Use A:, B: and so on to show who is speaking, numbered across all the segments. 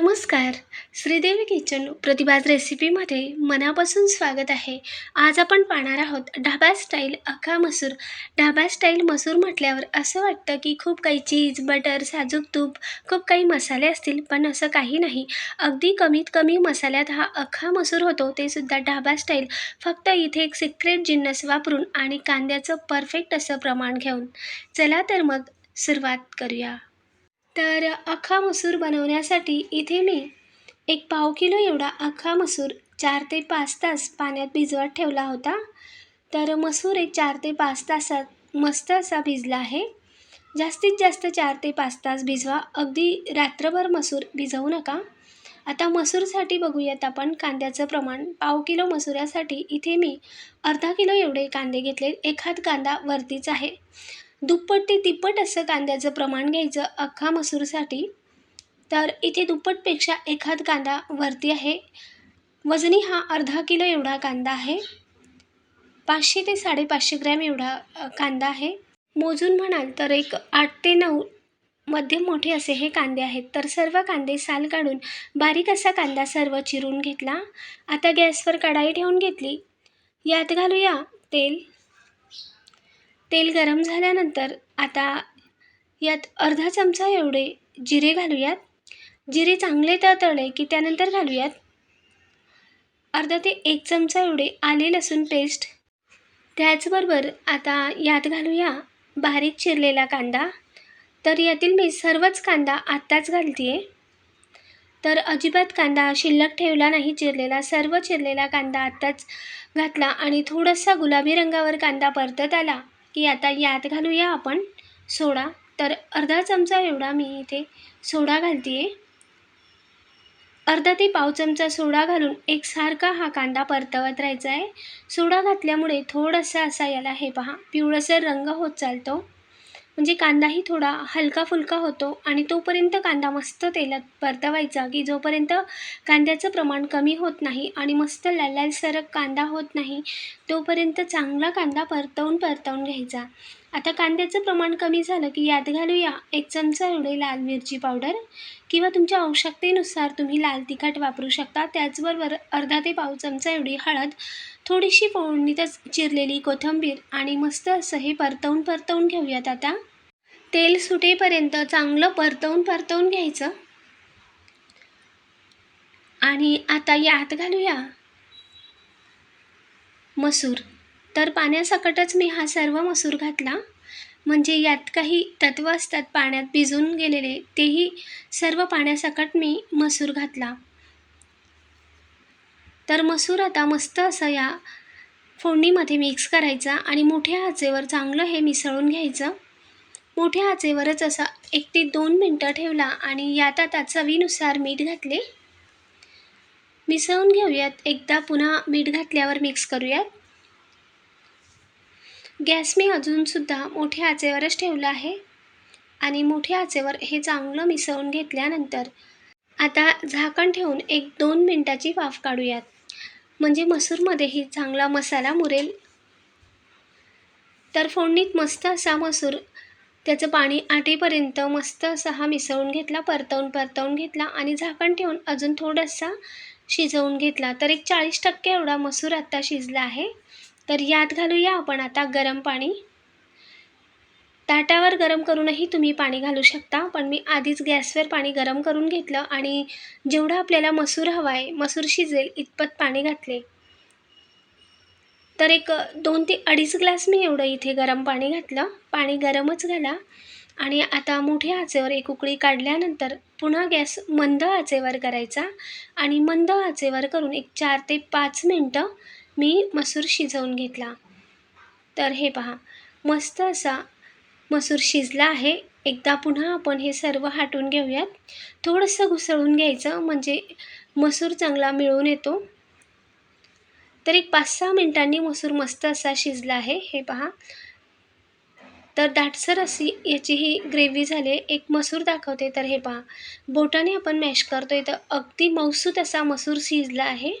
A: नमस्कार. श्रीदेवी किचन प्रतिभाज रेसिपीमध्ये मनापासून स्वागत आहे. आज आपण पाहणार आहोत ढाबा स्टाईल अख्खा मसूर. ढाबा स्टाईल मसूर म्हटल्यावर असं वाटतं की खूप काही चीज बटर साजूक तूप खूप काही मसाले असतील पण असं काही नाही. अगदी कमीत कमी मसाल्यात हा अखा मसूर होतो ते सुद्धा ढाबा स्टाईल. फक्त इथे एक सिक्रेट जिन्नस वापरून आणि कांद्याचं परफेक्ट असं प्रमाण घेऊन. चला तर मग सुरुवात करूया. तर अख्खा मसूर बनवण्यासाठी इथे मी एक पाव किलो एवढा अख्खा मसूर चार ते पाच तास पाण्यात भिजवत ठेवला होता. तर मसूर एक चार ते पाच तासात मस्त असा भिजला आहे. जास्तीत जास्त चार ते पाच तास भिजवा. अगदी रात्रभर मसूर भिजवू नका. आता मसूरसाठी बघूयात आपण कांद्याचं प्रमाण. पाव किलो मसुऱ्यासाठी इथे मी अर्धा किलो एवढे कांदे घेतले. एखाद कांदा वरतीच आहे. दुप्पट ते तिप्पट असं कांद्याचं प्रमाण घ्यायचं अख्खा मसूरसाठी. तर इथे दुप्पटपेक्षा एखाद कांदा वरती आहे. वजनी हा अर्धा किलो एवढा कांदा आहे. पाचशे ते साडेपाचशे ग्रॅम एवढा कांदा आहे. मोजून म्हणाल तर एक आठ ते नऊ मध्यम मोठे असे हे कांदे आहेत. तर सर्व कांदे साल काढून बारीक असा कांदा सर्व चिरून घेतला. आता गॅसवर कढाई ठेवून घेतली. यात घालूया तेल. तेल गरम झाल्यानंतर आता यात अर्धा चमचा एवढे जिरे घालूयात. जिरे चांगले तळतळले की त्यानंतर घालूयात. अर्धा ते एक चमचा एवढे आले लसूण पेस्ट. त्याचबरोबर आता यात घालूया बारीक चिरलेला कांदा. तर यातील मी सर्वच कांदा आत्ताच घालते आहे तर अजिबात कांदा शिल्लक ठेवला नाही चिरलेला सर्व चिरलेला कांदा आत्ताच घातला आणि थोडासा गुलाबी रंगावर कांदा परतत आला. की आता यात घालूया आपण सोडा. तर अर्धा चमचा एवढा मी इथे सोडा घालते आहे अर्धा ते पाव चमचा सोडा घालून एकसारखा हा कांदा परतवत राहायचा आहे. सोडा घातल्यामुळे थोडासा असा याला हे पहा पिवळसर रंग होत चालतो. म्हणजे कांदाही थोडा हलका फुलका होतो आणि तोपर्यंत कांदा मस्त तेलात परतवायचा की जोपर्यंत कांद्याचं प्रमाण कमी होत नाही आणि मस्त लाल लालसरक कांदा होत नाही तोपर्यंत चांगला कांदा परतवून परतवून घ्यायचा. आता कांद्याचं प्रमाण कमी झालं की यात घालूया एक चमचा एवढे लाल मिरची पावडर किंवा तुमच्या आवश्यकतेनुसार तुम्ही लाल तिखट वापरू शकता. त्याचबरोबर अर्धा ते पाव चमचा एवढी हळद थोडीशी फोडणीतच चिरलेली कोथिंबीर आणि मस्त असं हे परतवून परतवून घेऊयात आता. तेल सुटेपर्यंत चांगलं परतवून परतवून घ्यायचं. आणि आता यात घालूया मसूर. तर पाण्यासकटच मी हा सर्व मसूर घातला. म्हणजे यात काही तत्व असतात पाण्यात भिजून गेलेले तेही सर्व पाण्यासकट मी मसूर घातला. तर मसूर आता मस्त असं या फोडणीमध्ये मिक्स करायचा आणि मोठ्या आचेवर चांगलं हे मिसळून घ्यायचं. मोठ्या आचेवरच असा एक ते दोन मिनटं ठेवला आणि यात आता चवीनुसार मीठ घातले. मिसळून घेऊयात. एकदा पुन्हा मीठ घातल्यावर मिक्स करूयात. गॅस मी अजूनसुद्धा मोठ्या आचेवरच ठेवला आहे. आणि मोठ्या आचेवर हे चांगलं मिसळून घेतल्यानंतर आता झाकण ठेवून एक दोन मिनटाची वाफ काढूयात. म्हणजे मसूरमध्येही चांगला मसाला मुरेल. तर फोडणीत मस्त असा मसूर त्याचं पाणी आटेपर्यंत मस्त असा हा मिसळून घेतला परतवून परतवून घेतला आणि झाकण ठेवून अजून थोडासा शिजवून घेतला. तर एक चाळीस टक्के एवढा मसूर आत्ता शिजला आहे. तर यात घालूया आपण आता गरम पाणी. ताटावर गरम करूनही तुम्ही पाणी घालू शकता पण मी आधीच गॅसवर पाणी गरम करून घेतलं आणि जेवढं आपल्याला मसूर हवा आहे मसूर शिजेल इतपत पाणी घातले. तर एक दोन ते अडीच ग्लास मी एवढं इथे गरम पाणी घातलं. पाणी गरमच घाला आणि आता मोठ्या आचेवर एक उकळी काढल्यानंतर पुन्हा गॅस मंद आचेवर करायचा. आणि मंद आचेवर करून एक चार ते पाच मिनटं मी मसूर शिजवून घेतला. तर हे पहा मस्त असा मसूर शिजला आहे. एकदा पुन्हा आपण हे सर्व हाटून घेऊयात. थोडंसं घुसळून घ्यायचं म्हणजे मसूर चांगला मिळून येतो. तर एक पाच सहा मिनटांनी मसूर मस्त असा शिजला आहे. हे पहा. तर दाटसर अशी याची ही ग्रेव्ही झाली एक मसूर दाखवते. तर हे पहा. बोटाने आपण मॅश करतोय. तर अगदी मौसूत असा मसूर शिजला आहे.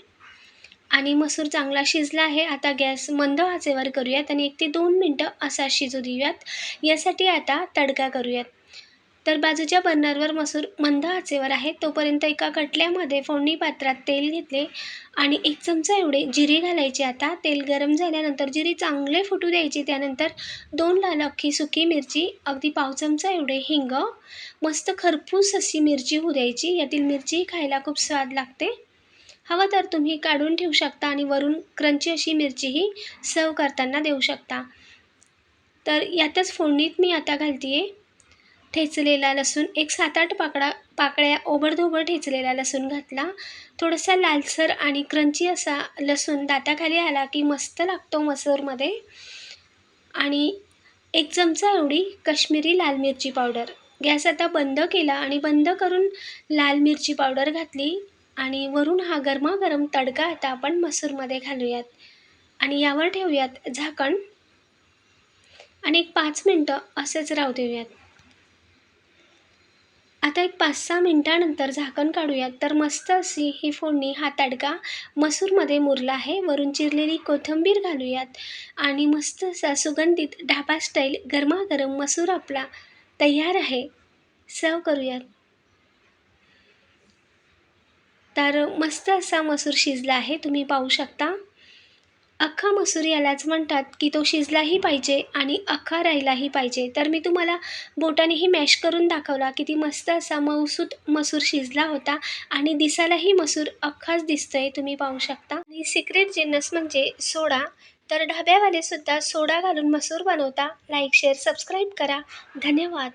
A: आणि मसूर चांगला शिजला आहे. आता गॅस मंद आचेवर करूयात आणि एक ते दोन मिनटं असा शिजू देऊयात. यासाठी आता तडका करूयात. तर बाजूच्या बर्नरवर मसूर मंद आचेवर आहे. तोपर्यंत एका कटल्यामध्ये फोडणी पात्रात तेल घेतले आणि एक चमचा एवढे जिरे घालायचे. आता तेल गरम झाल्यानंतर जिरे चांगले फुटू द्यायचे. त्यानंतर दोन लाल अख्खी सुकी मिरची अगदी पाव चमचा एवढे हिंग मस्त खरपूस अशी मिरची होऊ द्यायची. यातील मिरची खायला खूप स्वाद लागते. हवं तर तुम्ही काढून ठेवू शकता आणि वरून क्रंची अशी मिरचीही सर्व करताना देऊ शकता. तर यातच फोडणीत मी आता घालते आहे ठेचलेला लसूण एक सात आठ पाकळा पाकळ्या ओबडधोबड ठेचलेला लसूण घातला. थोडासा लालसर आणि क्रंची असा लसूण दाताखाली आला की मस्त लागतो मसूरमध्ये. आणि एक चमचा एवढी काश्मीरी लाल मिरची पावडर. गॅस आता बंद केला आणि बंद करून लाल मिरची पावडर घातली. आणि वरून हा गरमागरम तडका आता आपण मसूरमध्ये घालूयात. आणि यावर ठेवूयात झाकण. आणि एक पाच मिनटं असंच राहू देऊयात. आता एक पाच सहा मिनटानंतर झाकण काढूयात. तर मस्त अशी ही फोडणी हा तडका मसूरमध्ये मुरला आहे. वरून चिरलेली कोथिंबीर घालूयात. आणि मस्त असा सुगंधित ढाबा स्टाईल गरमागरम मसूर आपला तयार आहे. सर्व करूयात. तर मस्त असा मसूर शिजला आहे. तुम्ही पाहू शकता. अख्खा मसूर यालाच म्हणतात की तो शिजलाही पाहिजे आणि अख्खा राहिलाही पाहिजे. तर मी तुम्हाला बोटानेही मॅश करून दाखवला किती मस्त असा मऊसूत मसूर शिजला होता आणि दिसायलाही मसूर अख्खाच दिसतोय. तुम्ही पाहू शकता. आणि सिक्रेट जिन्नस म्हणजे सोडा. तर ढाब्यावाले सुद्धा सोडा घालून मसूर बनवता. लाईक शेअर सबस्क्राईब करा. धन्यवाद.